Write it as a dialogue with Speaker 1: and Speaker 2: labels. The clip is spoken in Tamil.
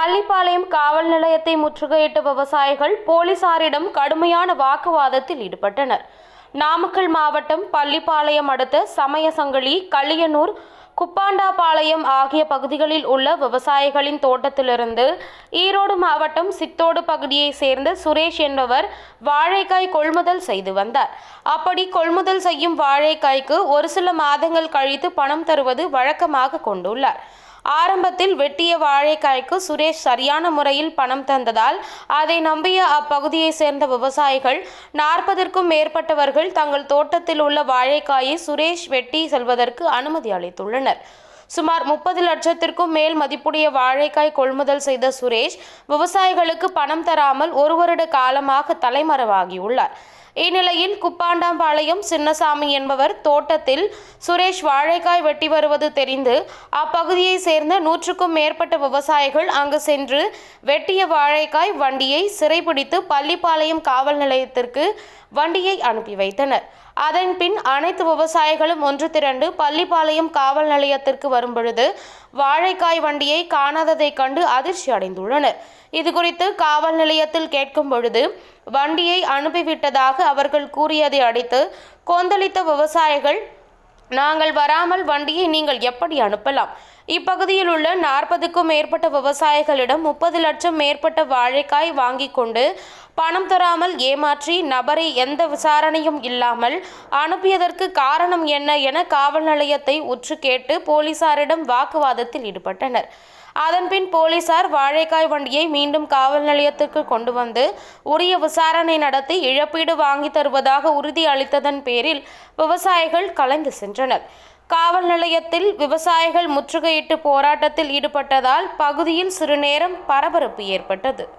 Speaker 1: பள்ளிப்பாளையம் காவல் நிலையத்தை முற்றுகையிட்ட விவசாயிகள் போலீசாரிடம் கடுமையான வாக்குவாதத்தில் ஈடுபட்டனர். நாமக்கல் மாவட்டம் பள்ளிப்பாளையம் அடுத்த சமயசங்கலி களியனூர் குப்பாண்டாபாளையம் ஆகிய பகுதிகளில் உள்ள விவசாயிகளின் தோட்டத்திலிருந்து ஈரோடு மாவட்டம் சித்தோடு பகுதியைச் சேர்ந்த சுரேஷ் என்பவர் வாழைக்காய் கொள்முதல் செய்து வந்தார். அப்படி கொள்முதல் செய்யும் வாழைக்காய்க்கு ஒரு சில மாதங்கள் கழித்து பணம் தருவது வழக்கமாக கொண்டுள்ளார். ஆரம்பத்தில் வெட்டிய வாழைக்காய்க்கு சுரேஷ் சரியான முறையில் பணம் தந்ததால் அதை நம்பிய அப்பகுதியைச் சேர்ந்த விவசாயிகள் நாற்பதற்கும் மேற்பட்டவர்கள் தங்கள் தோட்டத்தில் உள்ள வாழைக்காயை சுரேஷ் வெட்டி செல்வதற்கு அனுமதி அளித்துள்ளனர். சுமார் முப்பது லட்சத்திற்கும் மேல் மதிப்புடைய வாழைக்காய் கொள்முதல் செய்த சுரேஷ் விவசாயிகளுக்கு பணம் தராமல் ஒரு வருட காலமாக தலைமறைவாகியுள்ளார். இந்நிலையில் குப்பாண்டாம்பாளையம் சின்னசாமி என்பவர் தோட்டத்தில் சுரேஷ் வாழைக்காய் வெட்டி வருவது தெரிந்து அப்பகுதியை சேர்ந்த நூற்றுக்கும் மேற்பட்ட விவசாயிகள் அங்கு சென்று வெட்டிய வாழைக்காய் வண்டியை சிறைபிடித்து பள்ளிப்பாளையம் காவல் நிலையத்திற்கு வண்டியை அனுப்பி வைத்தனர். அதன் பின் அனைத்து விவசாயிகளும் ஒன்று திரண்டு பள்ளிப்பாளையம் காவல் நிலையத்திற்கு வரும்பொழுது வாழைக்காய் வண்டியை காணாததைக் கண்டு அதிர்ச்சி அடைந்துள்ளனர். இது குறித்து காவல் நிலையத்தில் கேட்கும் பொழுது வண்டியை அனுப்பிவிட்டதாக அவர்கள் கூறியதை அடித்து கொந்தளித்த விவசாயிகள் நாங்கள் வராமல் வண்டியை நீங்கள் எப்படி அனுப்பலாம்? இப்பகுதியில் உள்ள நாற்பதுக்கும் மேற்பட்ட விவசாயிகளிடம் முப்பது லட்சம் மேற்பட்ட வாழைக்காய் வாங்கி கொண்டு பணம் தராமல் ஏமாற்றி நபரை எந்த விசாரணையும் இல்லாமல் அனுப்பியதற்கு காரணம் என்ன என காவல் நிலையத்தை உற்று கேட்டு போலீசாரிடம் வாக்குவாதத்தில் ஈடுபட்டனர். அதன்பின் போலீசார் வாழைக்காய் வண்டியை மீண்டும் காவல் நிலையத்திற்கு கொண்டு வந்து உரிய விசாரணை நடத்தி இழப்பீடு வாங்கி தருவதாக உறுதி அளித்ததன் பேரில் விவசாயிகள் கலைந்து சென்றனர். காவல் நிலையத்தில் விவசாயிகள் முற்றுகையிட்டு போராட்டத்தில் ஈடுபட்டதால் பகுதியில் சிறுநேரம் பரபரப்பு ஏற்பட்டது.